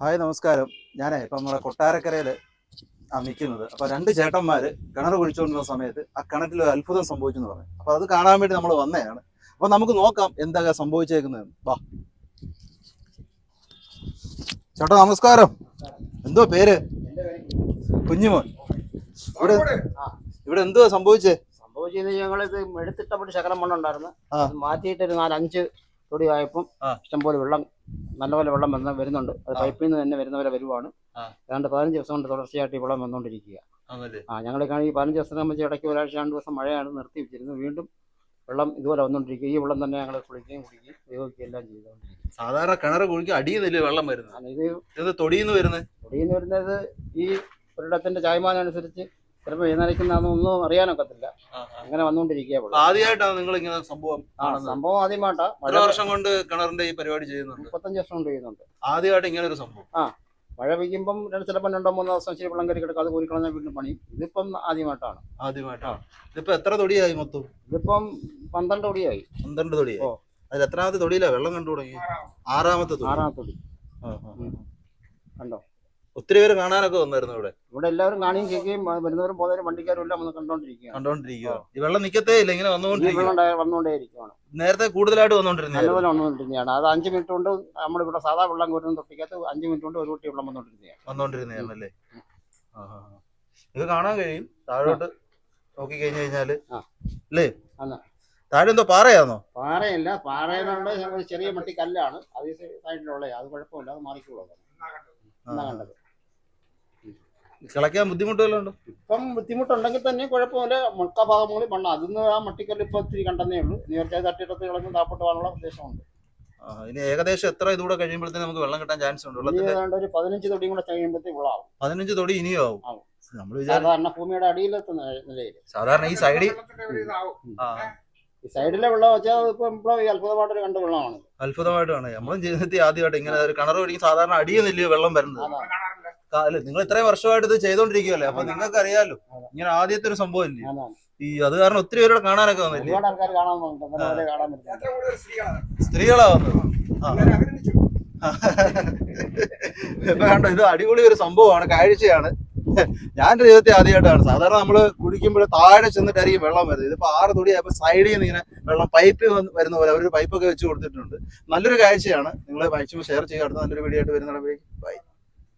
Hi നമസ്കാരം. ഞാനേ ഇപ്പം നമ്മുടെ കൊട്ടാരക്കരയിൽ ആ നിൽക്കുന്നത്. അപ്പം രണ്ട് ചേട്ടന്മാർ കിണർ കുഴിച്ചുകൊണ്ടിരുന്ന സമയത്ത് ആ കിണറ്റിൽ ഒരു അത്ഭുതം സംഭവിച്ചു എന്ന് പറഞ്ഞു. അപ്പം അത് കാണാൻ വേണ്ടി നമ്മൾ വന്നതാണ് അപ്പോൾ നമുക്ക് നോക്കാം എന്താ സംഭവിച്ചേക്കുന്നത് വാ. ചേട്ടാ നമസ്കാരം. എന്തോ പേര്? കുഞ്ഞുമോൻ. ഇവിടെ ഇവിടെ എന്തോ സംഭവിച്ചേ? സംഭവിച്ചത് ഞങ്ങൾ ഇത് എടുത്തിട്ടപ്പോൾ ശകലം മണ്ണുണ്ടായിരുന്നു. മാറ്റിയിട്ട് ഒരു നാലഞ്ച് തൊടി ആയപ്പം. ഇഷ്ടംപോലെ വെള്ളം നല്ലപോലെ വെള്ളം വന്ന് വരുന്നുണ്ട്. അത്. പൈപ്പിൽ നിന്ന് തന്നെ വരുന്ന പോലെ വരുവാണ്. ഏതാണ്ട് പതിനഞ്ച് ദിവസം കൊണ്ട് തുടർച്ചയായിട്ട് ഈ വെള്ളം വന്നുകൊണ്ടിരിക്കുക ആ ഞങ്ങൾ കാണി പതിനഞ്ച് ദിവസം സംബന്ധിച്ച് ഇടയ്ക്ക് ഒരാഴ്ച രണ്ട് ദിവസം മഴയാണ് നിർത്തി വെച്ചിരുന്നു വീണ്ടും വെള്ളം ഇതുപോലെ വന്നുകൊണ്ടിരിക്കുക ഈ വെള്ളം തന്നെ ഞങ്ങൾ കുളിക്കുകയും കുടിക്കുകയും ഉപയോഗിക്കുകയും എല്ലാം ചെയ്തുകൊണ്ടിരിക്കുക. സാധാരണ കിണർ കുളിക്കുക അടിയുന്നില്ല വെള്ളം വരുന്നത്? ഇത് തൊടിയിൽ നിന്ന് വരുന്നത്? തൊടിയിൽ നിന്ന് വരുന്നത് ഈ ഒരിടത്തിന്റെ ചായ്മാനം ചിലപ്പോൾ എഴുന്നേക്കുന്നതൊന്നും അറിയാനൊക്കത്തില്ല. അങ്ങനെ വന്നുകൊണ്ടിരിക്കുക. ആദ്യമായിട്ടാണ് നിങ്ങൾ ഇങ്ങനെ സംഭവം ആ സംഭവം ആദ്യമായിട്ടാ. എത്ര വർഷം കൊണ്ട് കിണറിന്റെ ഈ പരിപാടി ചെയ്യുന്നുണ്ട്? മുപ്പത്തഞ്ച് വർഷം കൊണ്ട് ചെയ്യുന്നുണ്ട്. ആദ്യമായിട്ട് ഇങ്ങനെ ഒരു സംഭവം മഴ പെയ്യുമ്പം രണ്ട് ചിലപ്പോൾ രണ്ടോ മൂന്നോ ദിവസം ശരി വെള്ളം കയറി കിടക്കും അത് കോരിക്കളഞ്ഞാൽ വീണ്ടും പണിയും ഇതിപ്പം ആദ്യമായിട്ടാണ്. ആദ്യമായിട്ടാണ് ഇതിപ്പോ എത്ര തൊടിയായി മൊത്തം? ഇതിപ്പം പന്ത്രണ്ട് തൊടിയായി. പന്ത്രണ്ട് തൊടിയായി. ഓ. അതിൽ എത്രാമത്തെ തൊടിയിലാ വെള്ളം കണ്ടു തുടങ്ങി? ആറാമത്തെ തൊടി. ആറാമത്തെ തൊടി. ആ, ആ, ആ. കണ്ടോ? ഒത്തിരി പേര് കാണാനൊക്കെ വന്നായിരുന്നു ഇവിടെ. ഇവിടെ എല്ലാവരും കാണുകയും കേൾക്കുകയും വരുന്നവരും പോകുന്നവരും വണ്ടിക്കാരും എല്ലാം വന്ന് കണ്ടോണ്ടിരിക്കുകയാണ്. കണ്ടോണ്ടിരിക്കുക ഈ വെള്ളം നിക്കത്തേ ഇല്ല ഇങ്ങനെ വെള്ളം വന്നുകൊണ്ടേയിരിക്കുകയാണ് നേരത്തെ കൂടുതലായിട്ട് വന്നോണ്ടിരുന്നേ നല്ലപോലെ വന്നുകൊണ്ടിരുന്നതാണ്. അത് അഞ്ച് മിനിറ്റ് കൊണ്ട് നമ്മളിവിടെ സാധാ വെള്ളം കോരുന്ന തൊട്ടിക്കകത്ത് അഞ്ച് മിനിറ്റ് കൊണ്ട് ഒരു കുട്ടി വെള്ളം വന്നുകൊണ്ടിരുന്നതാണ്. വന്നോണ്ടിരുന്നല്ലേ ഇത് കാണാൻ കഴിയും. താഴോട്ട് നോക്കി കഴിഞ്ഞു കഴിഞ്ഞാൽ. അല്ലേ? താഴെ എന്തോ പാറയാണോ പാറയല്ല പാറയിലുള്ള ചെറിയ മട്ടി കല്ലാണ് അത് സൈഡിലുള്ള അത് കുഴപ്പമില്ല അത് മാറിക്കോളൂ. എന്നാ കണ്ടത്? കിളയ്ക്കാൻ ബുദ്ധിമുട്ട് വല്ലതും ഉണ്ടോ? ഇപ്പം ബുദ്ധിമുട്ടുണ്ടെങ്കിൽ തന്നെ കുഴപ്പമില്ല. മുൾക്ക ഭാഗങ്ങളിൽ മണ്ണ്. അതിന്ന് ആ മട്ടിക്കല്ല് ഇപ്പൊ ഇത്തിരി കണ്ടെന്നേ ഉള്ളൂ. നേർച്ച തട്ടിയിടത്ത് കിളഞ്ഞ് താപ്പോട്ട് പോകാനുള്ള ഉദ്ദേശമുണ്ട്. ആ, ഇനി ഏകദേശം എത്ര ഇതുകൂടെ കഴിയുമ്പോഴത്തേക്ക് നമുക്ക് വെള്ളം കിട്ടാൻ ചാൻസ് ഉണ്ട്? ഇനി ഏതാണ്ട് ഒരു പതിനഞ്ച് തൊടിയും കൂടെ കഴിയുമ്പോഴത്തേക്ക് പതിനഞ്ച് തൊടി ഇനിയും ആവും. ആവും. നമ്മൾ വിചാരിച്ചു സാധാരണ ഭൂമിയുടെ അടിയിലെത്തുന്ന നിലയിൽ സാധാരണ ഈ സൈഡിൽ ആ. ഈ സൈഡിലെ വെള്ളം വെച്ചാൽ ഇപ്പൊ ഇപ്പോൾ ഈ അത്ഭുതമായിട്ടൊരു കണ്ട വെള്ളമാണ്. അത്ഭുതമായിട്ടാണ്. നമ്മളും ജീവിതത്തിൽ ആദ്യമായിട്ട് ഇങ്ങനെ ഒരു കിണർ പിടിക്കും സാധാരണ അടിയൊന്നുമില്ലയോ വെള്ളം വരുന്നത്. അതാണ്. അല്ല നിങ്ങൾ ഇത്രയും വർഷമായിട്ട് ഇത് ചെയ്തോണ്ടിരിക്കുവല്ലേ? അപ്പൊ നിങ്ങൾക്ക് അറിയാലോ ഇങ്ങനെ ആദ്യത്തെ ഒരു സംഭവം ഇല്ലേ? ഈ അത് കാരണം ഒത്തിരി പേരോട് കാണാനൊക്കെ വന്നില്ലേ? സ്ത്രീകളാ വന്നത്. ഇപ്പൊ കണ്ടോ ഇത് അടിപൊളി ഒരു സംഭവമാണ് കാഴ്ചയാണ്. ഞാൻ ജീവിതത്തിൽ ആദ്യമായിട്ടാണ്. സാധാരണ നമ്മൾ കുടിക്കുമ്പോൾ താഴെ ചെന്നിട്ടായിരിക്കും വെള്ളം വരുന്നത്. ഇതിപ്പോ ആറ് തൊടിയായപ്പോ സൈഡിൽ നിന്ന് ഇങ്ങനെ വെള്ളം പൈപ്പ് വരുന്ന പോലെ അവരൊരു പൈപ്പൊക്കെ വെച്ച് കൊടുത്തിട്ടുണ്ട്. നല്ലൊരു കാഴ്ചയാണ്. നിങ്ങൾ മാക്സിമം ഷെയർ ചെയ്യുക അടുത്ത നല്ലൊരു വീഡിയോ ആയിട്ട് വരുന്നതിലേക്ക്